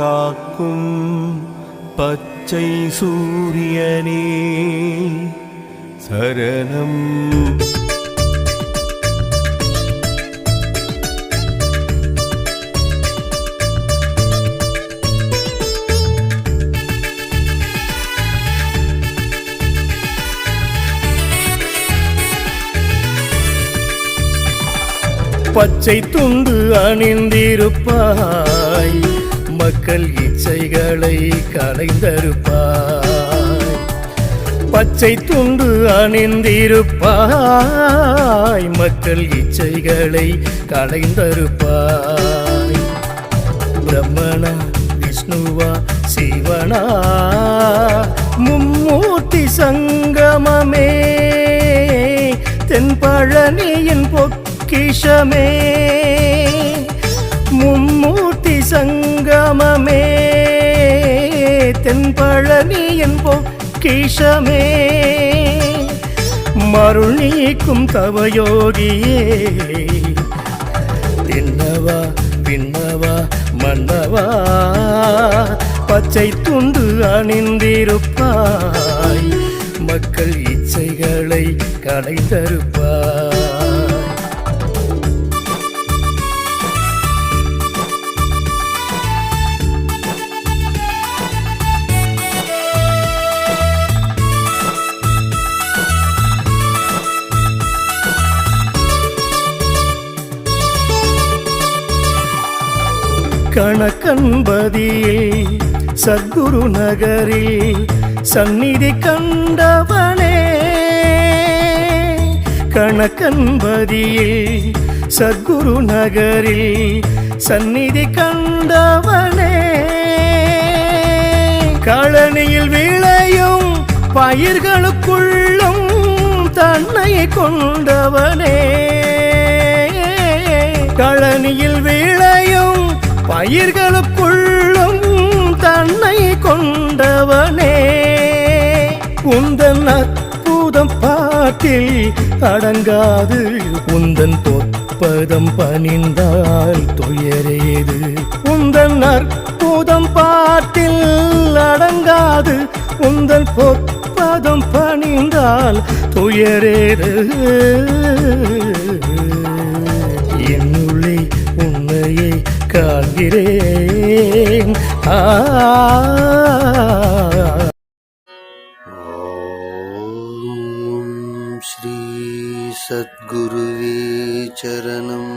காக்கும் பச்சை சூரியனே சரணம். பச்சை துண்டு அணிந்திருப்பாய். மக்கள் இச்சைகளை களைந்தருப்பாய். பச்சை துண்டு அணிந்திருப்பாய். மக்கள் இச்சைகளை களைந்தருப்பாய். பிரம்மணா விஷ்ணுவா சிவனா மும்மூர்த்தி சங்கமமே. தென்பழனியின் பொக்கிஷமே. மும்மூர்த்தி சங்கமமே தென்பழனி என்போம் பொக்கிஷமே மருள் நீக்கும் தவயோகியே தின்னவா பின்னவா மன்னவா பச்சை துண்டு அணிந்திருப்பாய். மக்கள் இச்சைகளை கடை தருப்பாய் கணக்கன்பதியில் சத்குரு நகரில் சந்நிதி கண்டவனே. கணக்கன்பதியில் சத்குரு நகரில் சந்நிதி கண்டவனே. காலனியில் விளையும் பயிர்களுக்குள்ளும் தன்னை கொண்டவனே. கழனியில் விளையும் பயிர்களுக்குள்ளும் தன்னை கொண்டவனே. உந்தன் அற்புதம் பாட்டில் அடங்காது. உந்தன் பொற்பதம் பணிந்தால் துயரேது. உந்தன் அற்புதம் பாட்டில் அடங்காது. உந்தன் பொற்பதம் பணிந்தால் துயரேது. வருகிறேன் ஆ. ஸ்ரீ சத்குருவே சரணம்.